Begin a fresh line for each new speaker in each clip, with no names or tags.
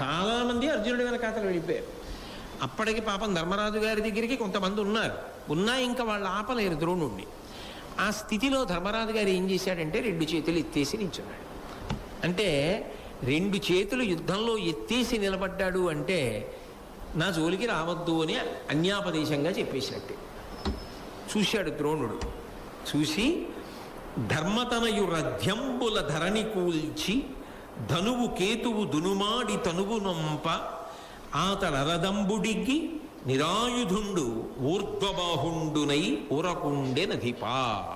చాలామంది అర్జునుడి వెనకాతలు వెళ్ళిపోయారు అప్పటికి పాపం ధర్మరాజు గారి దగ్గరికి కొంతమంది ఉన్నారు. ఉన్నా ఇంకా వాళ్ళు ఆపలేరు ద్రోణుణ్ణి. ఆ స్థితిలో ధర్మరాజు గారు ఏం చేశాడంటే రెండు చేతులు ఎత్తేసి నించున్నాడు అంటే రెండు చేతులు యుద్ధంలో ఎత్తేసి నిలబడ్డాడు అంటే నా జోలికి రావద్దు అని అన్యాపదేశంగా చెప్పేసినట్టే. చూశాడు ద్రోణుడు. చూసి ధర్మతనయు రథ్యంబుల ధరణి కూల్చి ధనువు కేతువు దునుమాడి తనువు నొంప ఆతనరదంబుడిగ్గి నిరాయుధుండు ఊర్ధ్వబాహుండునై ఊరకుండె నధిపా.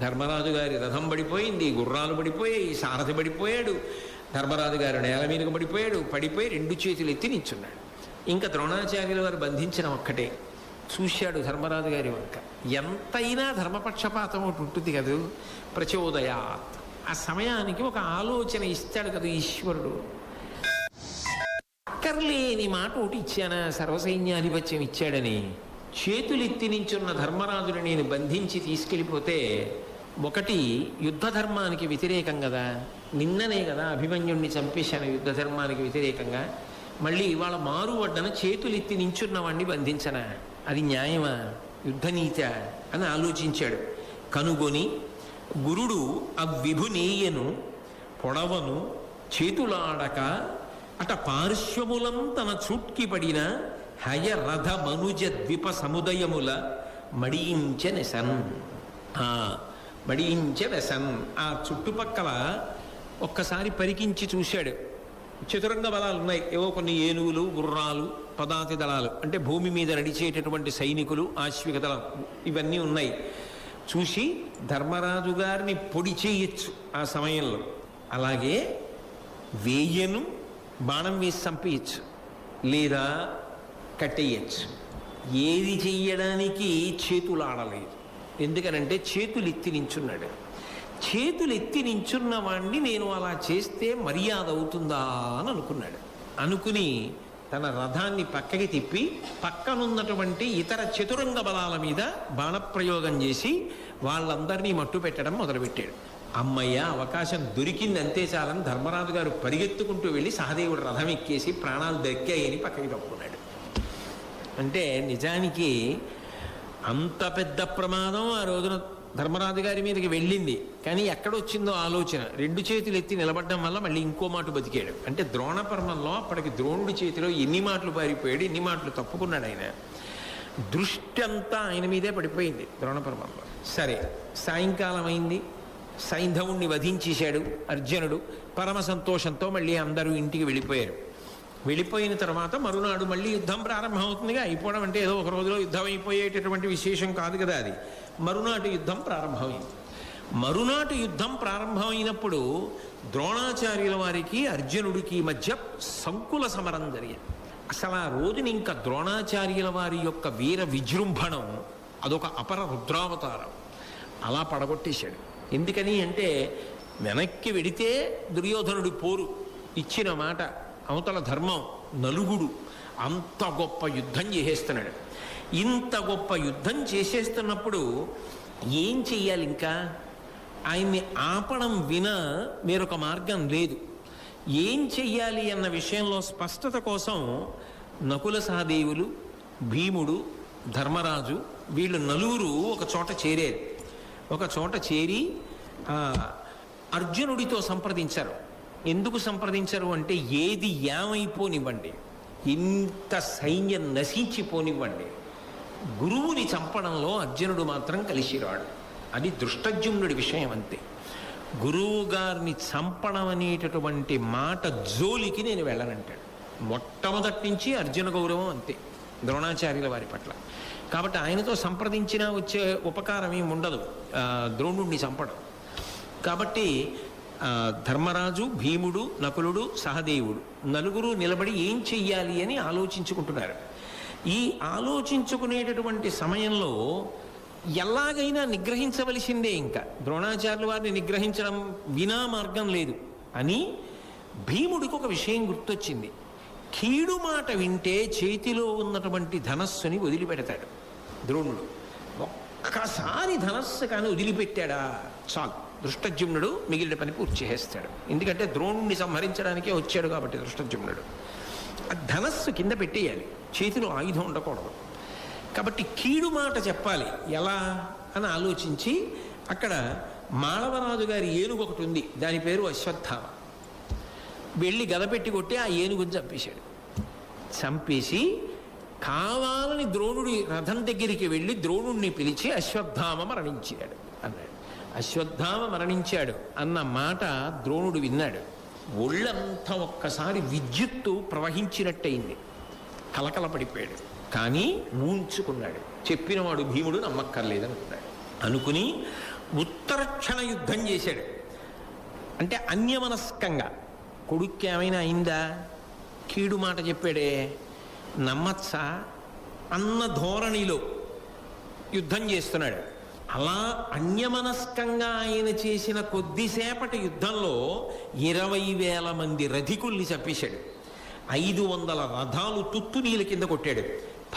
ధర్మరాజు గారి రథం పడిపోయింది గుర్రాలు పడిపోయాయి సారథి పడిపోయాడు ధర్మరాజు గారు నేల మీదకు పడిపోయాడు పడిపోయి రెండు చేతులు ఎత్తి నించున్నాడు ఇంకా ద్రోణాచార్యుల వారు బంధించిన ఒక్కటే. చూశాడు ధర్మరాజు గారి వంక. ఎంతైనా ధర్మపక్షపాతం ఒకటి ఉంటుంది కదూ ప్రచోదయాత్. ఆ సమయానికి ఒక ఆలోచన ఇస్తాడు కదా ఈశ్వరుడు. అక్కర్లేని మాట ఒకటి ఇచ్చానా? సర్వసైన్యాధిపత్యం ఇచ్చాడని. చేతులెత్తి నించున్న ధర్మరాజుని నేను బంధించి తీసుకెళ్ళిపోతే ఒకటి యుద్ధ ధర్మానికి వ్యతిరేకం కదా. నిన్ననే కదా అభిమన్యుణ్ణి చంపేశాను యుద్ధ ధర్మానికి వ్యతిరేకంగా. మళ్ళీ ఇవాళ మారువడ్డన చేతులెత్తి నించున్న వాడిని బంధించనా? అది న్యాయమా? యుద్ధనీత అని ఆలోచించాడు. కనుగొని గురుడు అవ్విభునీయను పొడవను చేతులాడక అట పార్శ్వములం తన చుట్కి పడిన హయరథ మనుజ ద్విప సముదయముల మడియించ నెసన్ ఆ మడియించ ఆ చుట్టుపక్కల ఒక్కసారి పరికించి చూశాడు. చతురంగ బలాలు ఉన్నాయి. ఏవో కొన్ని ఏనుగులు గుర్రాలు పదాతి దళాలు అంటే భూమి మీద నడిచేటటువంటి సైనికులు ఆశ్విక దళం ఇవన్నీ ఉన్నాయి. చూసి ధర్మరాజు గారిని పొడి చేయొచ్చు ఆ సమయంలో. అలాగే వేయను బాణం వేసి చంపేయచ్చు లేదా కట్టేయచ్చు. ఏది చెయ్యడానికి చేతులు ఆడలేదు ఎందుకనంటే చేతులు ఎత్తి నించున్నాడు. చేతులు ఎత్తి నించున్న వాణ్ణి నేను అలా చేస్తే మర్యాద అవుతుందా అని అనుకున్నాడు. అనుకుని తన రథాన్ని పక్కకి తిప్పి పక్కనున్నటువంటి ఇతర చతురంగ బలాల మీద బాణప్రయోగం చేసి వాళ్ళందరినీ మట్టు పెట్టడం మొదలుపెట్టాడు. అమ్మయ్య అవకాశం దొరికింది అంతే చాలని ధర్మరాజు గారు పరిగెత్తుకుంటూ వెళ్ళి సహదేవుడు రథం ఎక్కేసి ప్రాణాలు దక్కాయని పక్కకి తప్పుకున్నాడు. అంటే నిజానికి అంత పెద్ద ప్రమాదం ఆ రోజున ధర్మరాజు గారి మీదకి వెళ్ళింది. కానీ ఎక్కడొచ్చిందో ఆలోచన. రెండు చేతులు ఎత్తి నిలబడడం వల్ల మళ్ళీ ఇంకో మాట బతికాడు. అంటే ద్రోణపర్మంలో అప్పటికి ద్రోణుడి చేతిలో ఎన్ని మాటలు పారిపోయాడు ఎన్ని మాటలు తప్పుకున్నాడు ఆయన. దృష్టి అంతా ఆయన మీదే పడిపోయింది ద్రోణపర్మంలో సరే సాయంకాలం అయింది సైంధవుణ్ణి వధించేశాడు అర్జునుడు. పరమ సంతోషంతో మళ్ళీ అందరూ ఇంటికి వెళ్ళిపోయారు. వెళ్ళిపోయిన తర్వాత మరునాడు మళ్ళీ యుద్ధం ప్రారంభమవుతుందిగా. అయిపోవడం అంటే ఏదో ఒక రోజులో యుద్ధం అయిపోయేటటువంటి విశేషం కాదు కదా అది. మరునాటి యుద్ధం ప్రారంభమైంది. మరునాటి యుద్ధం ప్రారంభమైనప్పుడు ద్రోణాచార్యుల వారికి అర్జునుడికి మధ్య సంకుల సమరం జరిగింది. అసలు ఆ రోజున ఇంకా ద్రోణాచార్యుల వారి యొక్క వీర విజృంభణం అదొక అపర రుద్రావతారం. అలా పడగొట్టేశాడు. ఎందుకని అంటే వెనక్కి వెడితే దుర్యోధనుడి పోరు ఇచ్చిన మాట అవతల ధర్మం నలుగుడు. అంత గొప్ప యుద్ధం చేసేస్తున్నాడు. ఇంత గొప్ప యుద్ధం చేసేస్తున్నప్పుడు ఏం చెయ్యాలి ఇంకా? ఆయన్ని ఆపడం వినా వేరొక మార్గం లేదు. ఏం చెయ్యాలి అన్న విషయంలో స్పష్టత కోసం నకుల సహదేవులు భీముడు ధర్మరాజు వీళ్ళు నలుగురు ఒక చోట చేరారు. ఒక చోట చేరి అర్జునుడితో సంప్రదించారు. ఎందుకు సంప్రదించరు అంటే ఏది ఏమైపోనివ్వండి. ఇంత సైన్యం నశించిపోనివ్వండి. గురువుని చంపడంలో అర్జునుడు మాత్రం కలిసిరాడు. అది దృష్టజ్యుమ్నుడి విషయం అంతే. గురువు గారిని చంపడం అనేటటువంటి మాట జోలికి నేను వెళ్ళనంటాడు. మొట్టమొదటి నుంచి అర్జున గౌరవం అంతే ద్రోణాచార్యుల వారి పట్ల. కాబట్టి ఆయనతో సంప్రదించినా వచ్చే ఉపకారం ఏమి ఉండదు ద్రోణుణ్ణి ద్రోణుడిని చంపడం. కాబట్టి ధర్మరాజు భీముడు నకులుడు సహదేవుడు నలుగురు నిలబడి ఏం చెయ్యాలి అని ఆలోచించుకుంటున్నారు. ఈ ఆలోచించుకునేటటువంటి సమయంలో ఎలాగైనా నిగ్రహించవలసిందే ఇంకా. ద్రోణాచార్యుల వారిని నిగ్రహించడం వినా మార్గం లేదు. అని భీముడికి ఒక విషయం గుర్తొచ్చింది. కీడు మాట వింటే చేతిలో ఉన్నటువంటి ధనస్సుని వదిలిపెడతాడు ద్రోణుడు. ఒక్కసారి ధనస్సు కానీ వదిలిపెట్టాడా? చాలు. దృష్టజుమ్నుడు మిగిలిన పని పూర్తి చేసేస్తాడు. ఎందుకంటే ద్రోణుణ్ణి సంహరించడానికే వచ్చాడు కాబట్టి దృష్టజుమ్నుడు ఆ ధనస్సు కింద పెట్టేయాలి. చేతిలో ఆయుధం ఉండకూడదు. కాబట్టి కీడు మాట చెప్పాలి. ఎలా? అని ఆలోచించి అక్కడ మాళవరాజు గారి ఏనుగు ఒకటి ఉంది. దాని పేరు అశ్వత్థామ. వెళ్ళి గదపెట్టి కొట్టి ఆ ఏనుగుని చంపేశాడు. చంపేసి కావాలని ద్రోణుడి రథం దగ్గరికి వెళ్ళి ద్రోణుణ్ణి పిలిచి అశ్వత్థామ మరణించాడు. అశ్వత్థామ మరణించాడు అన్న మాట ద్రోణుడు విన్నాడు. ఒళ్ళంతా ఒక్కసారి విద్యుత్తు ప్రవహించినట్టయింది. కలకల పడిపోయాడు. కానీ ఊంచుకున్నాడు చెప్పినవాడు భీముడు నమ్మక్కర్లేదనుకున్నాడు. అనుకుని ఉత్తరక్షణ యుద్ధం చేశాడు. అంటే అన్యమనస్కంగా. కొడుక్కి ఏమైనా అయిందా? కీడు మాట చెప్పాడే. నమ్మచ్చా? అన్న ధోరణిలో యుద్ధం చేస్తున్నాడు. అలా అన్యమనస్కంగా ఆయన చేసిన కొద్దిసేపటి యుద్ధంలో ఇరవై వేల మంది రధికుల్ని చంపేశాడు. ఐదు వందల రథాలు తుత్తు నీళ్ళ కింద కొట్టాడు.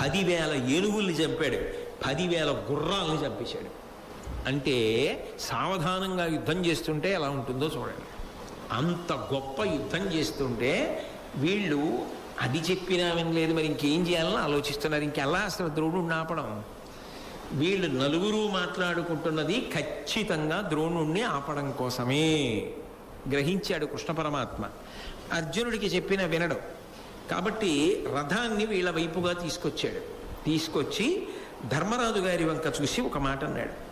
పదివేల ఏనుగుల్ని చంపాడు. పదివేల గుర్రాల్ని చంపేశాడు. అంటే సావధానంగా యుద్ధం చేస్తుంటే ఎలా ఉంటుందో చూడండి. అంత గొప్ప యుద్ధం చేస్తుంటే వీళ్ళు అది చెప్పినా వినలేదు మరి ఇంకేం చేయాలని ఆలోచిస్తున్నారు? ఇంకెలా అసలు ద్రోణుడు నాపడం వీళ్ళు నలుగురు మాట్లాడుకుంటున్నది ఖచ్చితంగా ద్రోణుణ్ణి ఆపడం కోసమే. గ్రహించాడు కృష్ణ పరమాత్మ. అర్జునుడికి చెప్పిన వినడం. కాబట్టి రథాన్ని వీళ్ళ వైపుగా తీసుకొచ్చాడు. తీసుకొచ్చి ధర్మరాజు గారి వంక చూసి ఒక మాట అన్నాడు.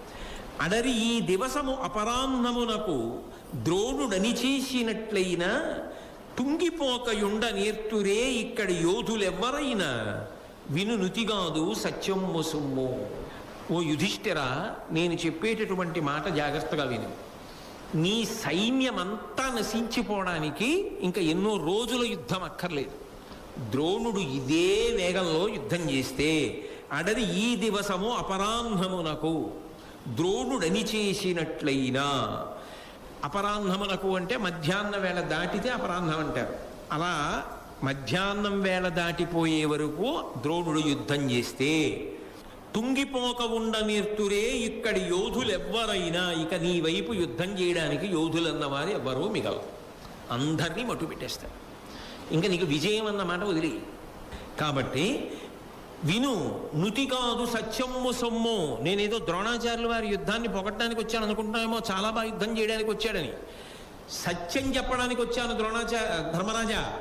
అడరి ఈ దివసము అపరాహ్నమునకు ద్రోణుడని చేసినట్లయినా తుంగిపోకయుండ నేర్తురే ఇక్కడి యోధులెవ్వరైనా విను సత్యం సత్యమ్ము సొమ్ము. ఓ యుధిష్ఠిర నేను చెప్పేటటువంటి మాట జాగ్రత్తగా విను. నీ సైన్యమంతా నశించిపోవడానికి ఇంకా ఎన్నో రోజుల యుద్ధం అక్కర్లేదు. ద్రోణుడు ఇదే వేగంలో యుద్ధం చేస్తే అడది ఈ దివసము అపరాహ్నమునకు. ద్రోణుడని చేసినట్లయినా అపరాహ్నమునకు అంటే మధ్యాహ్న వేళ దాటితే అపరాహ్నం అంటారు. అలా మధ్యాహ్నం వేళ దాటిపోయే వరకు ద్రోణుడు యుద్ధం చేస్తే తుంగిపోక ఉండనిర్తురే ఇక్కడి యోధులెవ్వరైనా ఇక నీ వైపు యుద్ధం చేయడానికి యోధులన్నవారు ఎవ్వరూ మిగలరు. అందరినీ మట్టు పెట్టేస్తారు. ఇంకా నీకు విజయం అన్నమాట వదిలి. కాబట్టి విను నుతి కాదు సత్యమ్ము సొమ్ము. నేనేదో ద్రోణాచార్యుల వారి యుద్ధాన్ని పొగట్టడానికి వచ్చాను అనుకుంటున్నామో చాలా బాగా యుద్ధం చేయడానికి వచ్చాడని. సత్యం చెప్పడానికి వచ్చాను ద్రోణాచార్య ధర్మరాజా.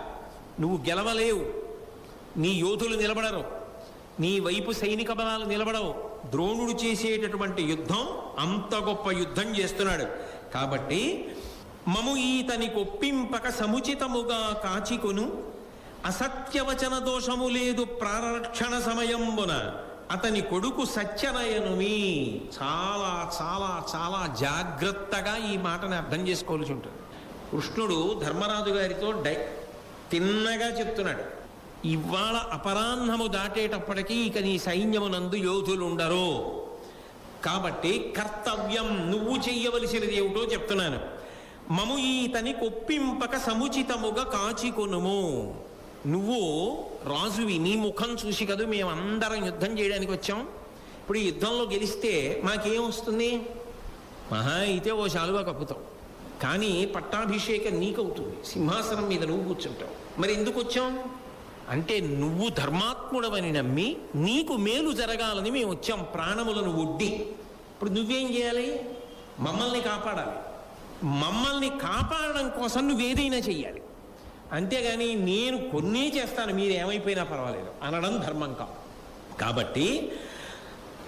నువ్వు గెలవలేవు. నీ యోధులు నిలబడరు. నీ వైపు సైనిక బలాలు నిలబడవు. ద్రోణుడు చేసేటటువంటి యుద్ధం అంత గొప్ప యుద్ధం చేస్తున్నాడు. కాబట్టి మము ఈతని కొప్పింపక సముచితముగా కాచికొను. అసత్యవచన దోషము లేదు ప్రారక్షణ సమయంబున. అతని కొడుకు సత్యనయనుమి. చాలా చాలా చాలా జాగ్రత్తగా ఈ మాటని అర్థం చేసుకోవాల్సి ఉంటుంది. కృష్ణుడు ధర్మరాజు గారితో డై తిన్నగా చెప్తున్నాడు. ఇవాళ అపరాహ్నము దాటేటప్పటికీ ఇక నీ సైన్యమునందు యోధులుండరు. కాబట్టి కర్తవ్యం నువ్వు చెయ్యవలసినది ఏమిటో చెప్తున్నాను. మము ఈతని కొప్పింపక సముచితముగా కాచికొనుము. నువ్వు రాజువి నీ ముఖం చూసి కదా మేమందరం యుద్ధం చేయడానికి వచ్చాం. ఇప్పుడు ఈ యుద్ధంలో గెలిస్తే మాకేం వస్తుంది? మహా అయితే ఓ శాలువా కప్పుతాం. కానీ పట్టాభిషేకం నీకవుతుంది. సింహాసనం మీద నువ్వు కూర్చుంటావు. మరి ఎందుకు వచ్చాం? అంటే నువ్వు ధర్మాత్ముడవని నమ్మి నీకు మేలు జరగాలని మేము వచ్చాం. ప్రాణములను ఒడ్డి. ఇప్పుడు నువ్వేం చేయాలి? మమ్మల్ని కాపాడాలి. మమ్మల్ని కాపాడడం కోసం నువ్వేదైనా చెయ్యాలి. అంతేగాని నేను కొన్నే చేస్తాను మీరు ఏమైపోయినా పర్వాలేదు. అనడం ధర్మం కాదు. కాబట్టి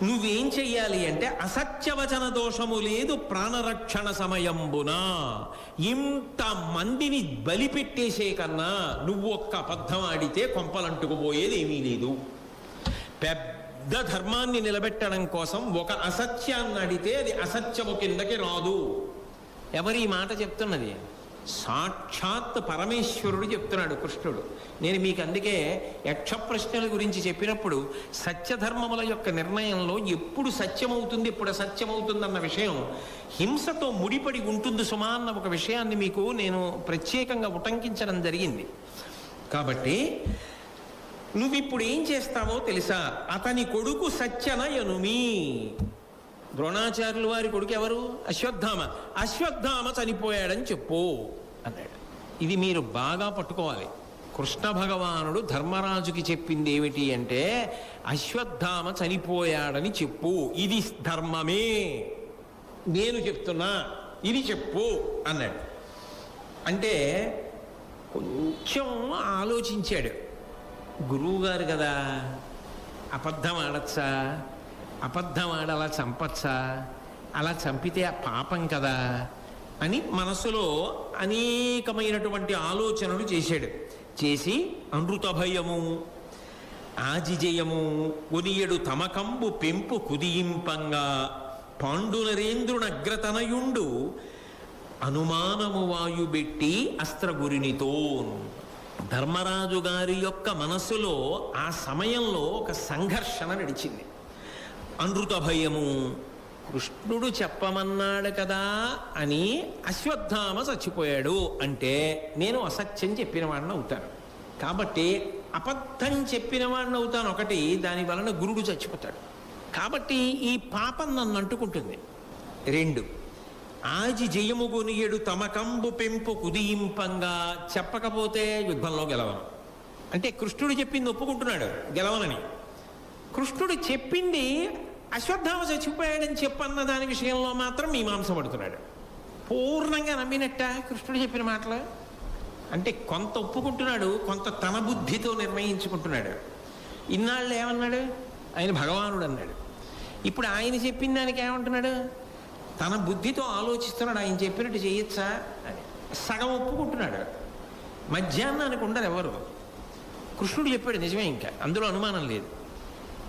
నువ్వేం చెయ్యాలి అంటే అసత్యవచన దోషము లేదు ప్రాణరక్షణ సమయంబున. ఇంత మందిని బలిపెట్టేసే కన్నా నువ్వు ఒక్క అబద్ధం ఆడితే కొంపలంటుకుపోయేది ఏమీ లేదు. పెద్ద ధర్మాన్ని నిలబెట్టడం కోసం ఒక అసత్యాన్ని అడితే అది అసత్యము కిందకి రాదు. ఎవరి ఈ మాట చెప్తున్నది? సాక్షాత్ పరమేశ్వరుడు చెప్తున్నాడు కృష్ణుడు. నేను మీకు అందుకే యక్ష ప్రశ్నల గురించి చెప్పినప్పుడు సత్యధర్మముల యొక్క నిర్ణయంలో ఎప్పుడు సత్యమవుతుంది ఎప్పుడు అసత్యమవుతుందన్న విషయం హింసతో ముడిపడి ఉంటుంది సుమా అన్న ఒక విషయాన్ని మీకు నేను ప్రత్యేకంగా ఉటంకించడం జరిగింది. కాబట్టి నువ్వు ఇప్పుడు ఏం చేస్తావో తెలుసా? అతని కొడుకు సత్యన సత్యనయనుమి. ద్రోణాచార్యుల వారి కొడుకు ఎవరు? అశ్వత్థామ. అశ్వత్థామ చనిపోయాడని చెప్పు అన్నాడు. ఇది మీరు బాగా పట్టుకోవాలి. కృష్ణ భగవానుడు ధర్మరాజుకి చెప్పింది ఏమిటి అంటే అశ్వత్థామ చనిపోయాడని చెప్పు. ఇది ధర్మమే. నేను చెప్తున్నా ఇది చెప్పు అన్నాడు. అంటే కొంచెం ఆలోచించాడు. గురువుగారు కదా అబద్ధం ఆడచ్చా? అబద్ధం అలా చంపచ్చా? అలా చంపితే ఆ పాపం కదా? అని మనసులో అనేకమైనటువంటి ఆలోచనలు చేశాడు. చేసి అనృత భయము ఆజిజయము కొనియడు తమకంబు పెంపు కుదియింపంగా పాండునరేంద్రునగ్రతనయుండు అనుమానము వాయుబెట్టి అస్త్రగురినితో ధర్మరాజు గారి యొక్క మనస్సులో ఆ సమయంలో ఒక సంఘర్షణ నడిచింది. అనృత భయము కృష్ణుడు చెప్పమన్నాడు కదా అని అశ్వత్థామ చచ్చిపోయాడు అంటే నేను అసత్యం చెప్పిన వాడిని అవుతాను. కాబట్టి అబద్ధం చెప్పిన వాడిని అవుతాను ఒకటి దాని వలన గురుడు చచ్చిపోతాడు. కాబట్టి ఈ పాపం నన్ను అంటుకుంటుంది. రెండు ఆజి జయము గొనియడు తమకంబు పెంపు కుదియింపంగా చెప్పకపోతే యుద్ధంలో గెలవను. అంటే కృష్ణుడు చెప్పింది ఒప్పుకుంటున్నాడు గెలవనని. కృష్ణుడు చెప్పింది అశ్వత్థామ చచ్చిపోయాడని చెప్పన్న దాని విషయంలో మాత్రం మీమాంస పడుతున్నాడు పూర్ణంగా నమ్మినట్ట కృష్ణుడు చెప్పిన మాటలు? అంటే కొంత ఒప్పుకుంటున్నాడు కొంత తన బుద్ధితో నిర్ణయించుకుంటున్నాడు. ఇన్నాళ్ళు ఏమన్నాడు? ఆయన భగవానుడు అన్నాడు. ఇప్పుడు ఆయన చెప్పిన దానికి ఏమంటున్నాడు? తన బుద్ధితో ఆలోచిస్తున్నాడు ఆయన చెప్పినట్టు చేయొచ్చా అని. సగం ఒప్పుకుంటున్నాడు. మధ్యాహ్నానికి ఉండరు ఎవరు. కృష్ణుడు చెప్పాడు నిజమే ఇంకా అందులో అనుమానం లేదు.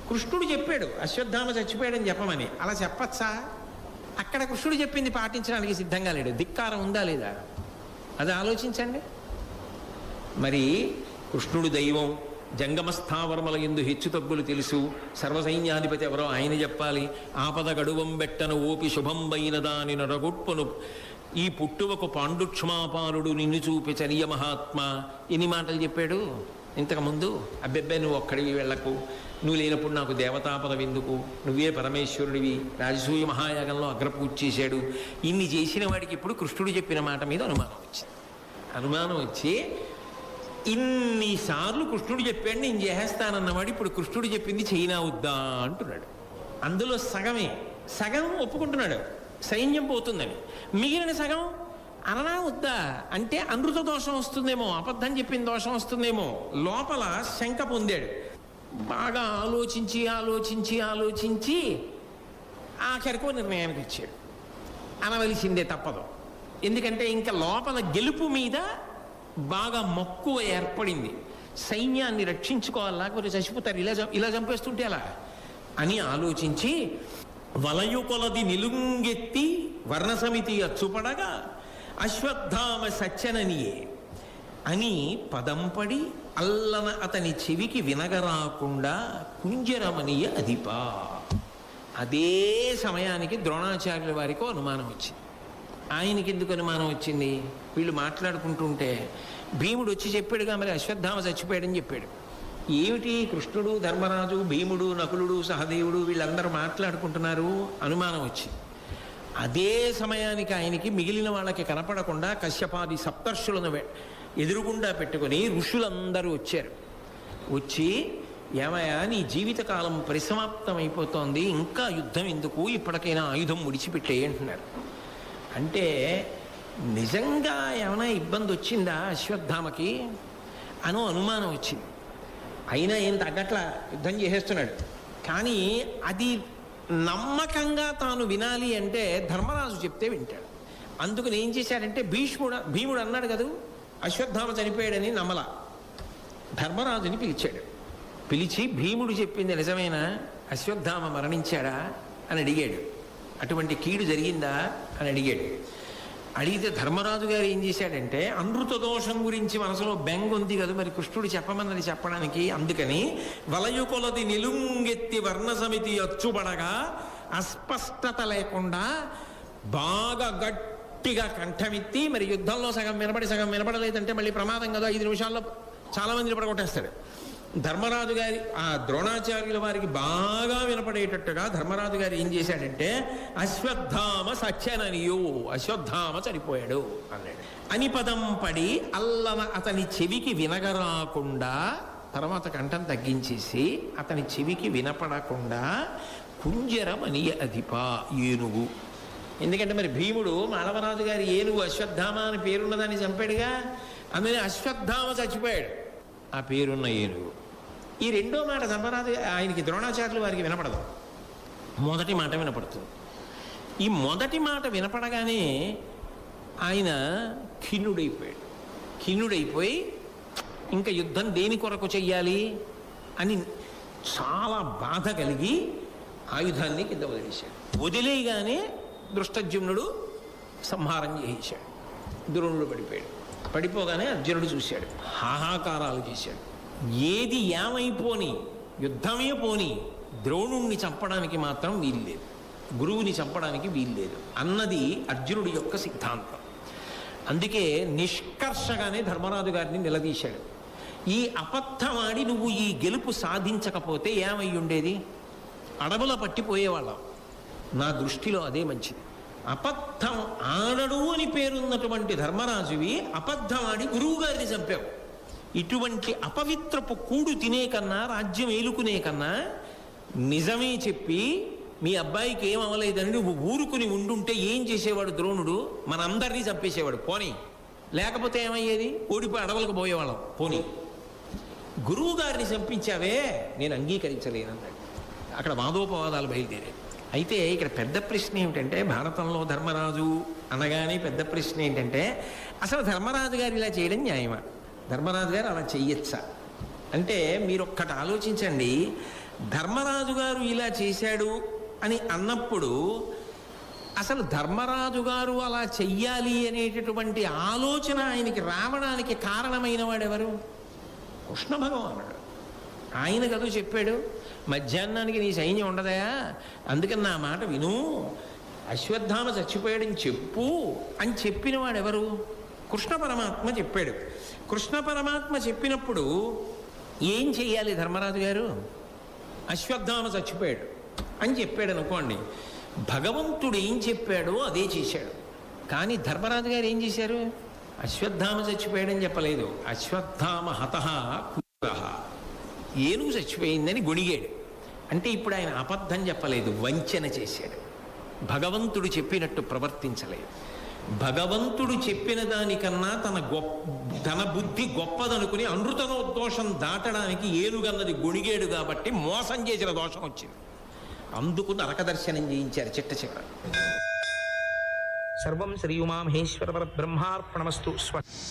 కృష్ణుడు చెప్పాడు అశ్వత్థామ చచ్చిపోయాడని చెప్పమని. అలా చెప్పచ్చా? అక్కడ కృష్ణుడు చెప్పింది పాటించడానికి సిద్ధంగా లేడు. ధిక్కారం ఉందా లేదా? అది ఆలోచించండి. మరి కృష్ణుడు దైవం జంగమస్థావరముల ఎందు హెచ్చు తగ్గులు తెలుసు. సర్వసైన్యాధిపతి ఎవరో ఆయన చెప్పాలి. ఆపద గడువం బెట్టను ఓపి శుభంబైన దాని నరగొట్టును. ఈ పుట్టువకు పాండుక్షమాపాలుడు నిన్ను చూపి చరియ మహాత్మ. ఎన్ని మాటలు చెప్పాడు? ఇంతకుముందు అబ్బెబ్బే నువ్వు ఒక్కడివి వెళ్ళకు. నువ్వు లేనప్పుడు నాకు దేవతాపదవిందుకు నువ్వే పరమేశ్వరుడివి. రాజసూయ మహాయాగంలో అగ్రపూజ చేశాడు. ఇన్ని చేసిన వాడికి ఇప్పుడు కృష్ణుడు చెప్పిన మాట మీద అనుమానం వచ్చింది. అనుమానం వచ్చి ఇన్నిసార్లు కృష్ణుడు చెప్పాడు నేను చేసేస్తానన్నవాడు ఇప్పుడు కృష్ణుడు చెప్పింది చైనా వద్దా? అంటున్నాడు. అందులో సగమే సగం ఒప్పుకుంటున్నాడు. సైన్యం పోతుందని. మిగిలిన సగం అననా వద్దా? అంటే అనృత దోషం వస్తుందేమో అబద్ధం చెప్పిన దోషం వస్తుందేమో. లోపల శంక పొందాడు. బాగా ఆలోచించి ఆలోచించి ఆలోచించి ఆఖరికో నిర్ణయానికి వచ్చాడు. అనవలసిందే తప్పదు. ఎందుకంటే ఇంకా లోపల గెలుపు మీద బాగా మక్కువ ఏర్పడింది. సైన్యాన్ని రక్షించుకోవాలా కొంచెం చచ్చిపోతారు? ఇలా ఇలా చంపేస్తుంటే అలా అని ఆలోచించి వలయుకొలది నిలుంగెత్తి వర్ణసమితి అచ్చుపడగా అశ్వత్థామ సత్యననియే అని పదంపడి అల్లన అతని చెవికి వినగరాకుండా కుంజరమణియ అధిప. అదే సమయానికి ద్రోణాచార్యుల వారికి అనుమానం వచ్చింది. ఆయనకి ఎందుకు అనుమానం వచ్చింది? వీళ్ళు మాట్లాడుకుంటుంటే భీముడు వచ్చి చెప్పాడుగా మరి అశ్వత్థామ చచ్చిపోయాడని చెప్పాడు. ఏమిటి కృష్ణుడు ధర్మరాజు భీముడు నకులుడు సహదేవుడు వీళ్ళందరూ మాట్లాడుకుంటున్నారు? అనుమానం వచ్చింది. అదే సమయానికి ఆయనకి మిగిలిన వాళ్ళకి కనపడకుండా కశ్యపాది సప్తర్షులను ఎదురుగుండా పెట్టుకొని ఋషులందరూ వచ్చారు. వచ్చి ఏమయ్యా నీ జీవితకాలం పరిసమాప్తం అయిపోతోంది ఇంకా యుద్ధం ఎందుకు? ఇప్పటికైనా ఆయుధం ముడిచిపెట్టే అంటున్నారు. అంటే నిజంగా ఏమైనా ఇబ్బంది వచ్చిందా అశ్వత్థామకి? అనో అనుమానం వచ్చింది. అయినా ఏం తగ్గట్లా యుద్ధం చేసేస్తున్నాడు. కానీ అది నమ్మకంగా తాను వినాలి అంటే ధర్మరాజు చెప్తే వింటాడు. అందుకని ఏం చేశాడంటే భీష్ముడు భీముడు అన్నాడు కదూ అశ్వత్థామ చనిపోయాడని నమ్మల. ధర్మరాజుని పిలిచాడు. పిలిచి భీముడు చెప్పింది నిజమైన? అశ్వత్థామ మరణించాడా? అని అడిగాడు. అటువంటి కీడు జరిగిందా? అని అడిగాడు. అడిగితే ధర్మరాజు గారు ఏం చేశాడంటే అనృత దోషం గురించి మనసులో బెంగ ఉంది కదా మరి కృష్ణుడు చెప్పమన్నది చెప్పడానికి అందుకని వలయుకొలది నిలుంగెత్తి వర్ణ సమితి అచ్చుబడగా అస్పష్టత లేకుండా బాగా గట్టిగా కంఠమెత్తి మరి యుద్ధంలో సగం వినబడి సగం వినపడలేదంటే మళ్ళీ ప్రమాదం కదా ఐదు నిమిషాల్లో చాలా మందిని పడగొట్టేస్తాడు. ధర్మరాజు గారి ఆ ద్రోణాచార్యుల వారికి బాగా వినపడేటట్టుగా ధర్మరాజు గారు ఏం చేశాడంటే అశ్వత్థామ సత్యననియు అశ్వత్థామ చనిపోయాడు అన్నాడు. అని పదం పడి అల్లన అతని చెవికి వినగరాకుండా తర్వాత కంఠం తగ్గించేసి అతని చెవికి వినపడకుండా కుంజరమని అధిప ఏనుగు. ఎందుకంటే మరి భీముడు మానవరాజు గారి ఏనుగు అశ్వత్థామ అని పేరున్నదాన్ని చంపాడుగా? అందుకని అశ్వత్థామ చచ్చిపోయాడు. ఆ పేరున్న ఏనుగు. ఈ రెండో మాట ధర్మరాజు ఆయనకి ద్రోణాచార్యులు వారికి వినపడదు. మొదటి మాట వినపడుతుంది. ఈ మొదటి మాట వినపడగానే ఆయన ఖిన్నుడైపోయాడు. ఖిన్నుడైపోయి ఇంకా యుద్ధం దేని కొరకు చెయ్యాలి అని చాలా బాధ కలిగి ఆయుధాన్ని కింద వదిలేశాడు. వదిలేయగానే దృష్టజ్యుమ్నుడు సంహారం చేయించాడు. ద్రోణుడు పడిపోయాడు. పడిపోగానే అర్జునుడు చూశాడు. హాహాకారాలు చేశాడు. ఏది ఏమైపోని యుద్ధమే పోని ద్రోణుణ్ణి చంపడానికి మాత్రం వీల్లేదు. గురువుని చంపడానికి వీల్లేదు. అన్నది అర్జునుడి యొక్క సిద్ధాంతం. అందుకే నిష్కర్షగానే ధర్మరాజు గారిని నిలదీశాడు. ఈ అబద్ధమాడి నువ్వు ఈ గెలుపు సాధించకపోతే ఏమై ఉండేది అడవుల పట్టిపోయేవాళ్ళం. నా దృష్టిలో అదే మంచిది. అబద్ధం ఆడడు అని పేరున్నటువంటి ధర్మరాజువి అబద్ధం ఆడి గురువుగారిని చంపావు ఇటువంటి అపవిత్రపు కూడు తినే కన్నా రాజ్యం ఏలుకునే కన్నా నిజమే చెప్పి మీ అబ్బాయికి ఏం అవలేదని నువ్వు ఊరుకుని ఉండుంటే ఏం చేసేవాడు ద్రోణుడు? మనందరినీ చంపేసేవాడు. పోనీ. లేకపోతే ఏమయ్యేది? ఓడిపోయి అడవులకు పోయేవాళ్ళం. పోనీ. గురువుగారిని చంపించావే నేను అంగీకరించలేనన్నాడు అక్కడ వాదోపవాదాలు బయలుదేరాయి. అయితే ఇక్కడ పెద్ద ప్రశ్న ఏమిటంటే భారతంలో ధర్మరాజు అనగానే పెద్ద ప్రశ్న ఏంటంటే అసలు ధర్మరాజు గారు ఇలా చేయడం న్యాయమా? ధర్మరాజు గారు అలా చెయ్యొచ్చా? అంటే మీరు ఒక్కటి ఆలోచించండి ధర్మరాజు గారు ఇలా చేశాడు అని అన్నప్పుడు అసలు ధర్మరాజు గారు అలా చెయ్యాలి అనేటటువంటి ఆలోచన ఆయనకి రావడానికి కారణమైన వాడెవరు కృష్ణ భగవానుడు. ఆయన కదా చెప్పాడు మధ్యాహ్నానికి నీ సైన్యం ఉండదయా? అందుకని నా మాట విను. అశ్వత్థామ చచ్చిపోయాడని చెప్పు అని చెప్పిన వాడెవరు కృష్ణ పరమాత్మ చెప్పాడు. కృష్ణ పరమాత్మ చెప్పినప్పుడు ఏం చెయ్యాలి ధర్మరాజు గారు? అశ్వత్థామ చచ్చిపోయాడు అని చెప్పాడు అనుకోండి. భగవంతుడు ఏం చెప్పాడో అదే చేశాడు. కానీ ధర్మరాజు గారు ఏం చేశారు? అశ్వత్థామ చచ్చిపోయాడని చెప్పలేదు. అశ్వత్థామ హత ఏనుగు చచ్చిపోయిందని గొణిగాడు. అంటే ఇప్పుడు ఆయన అబద్ధం చెప్పలేదు వంచన చేశాడు. భగవంతుడు చెప్పినట్టు ప్రవర్తించలేదు. భగవంతుడు చెప్పిన దానికన్నా తన గొప్ప తన బుద్ధి గొప్పదనుకుని అనృతనోదోషం దాటడానికి ఏనుగన్నది గొణిగేడు కాబట్టి మోసం చేసిన దోషం వచ్చింది. అందుకు నరకదర్శనం చేయించారు చిట్ట చివర.
సర్వం శ్రీ ఉమామహేశ్వర బ్రహ్మార్పణమస్తు స్వ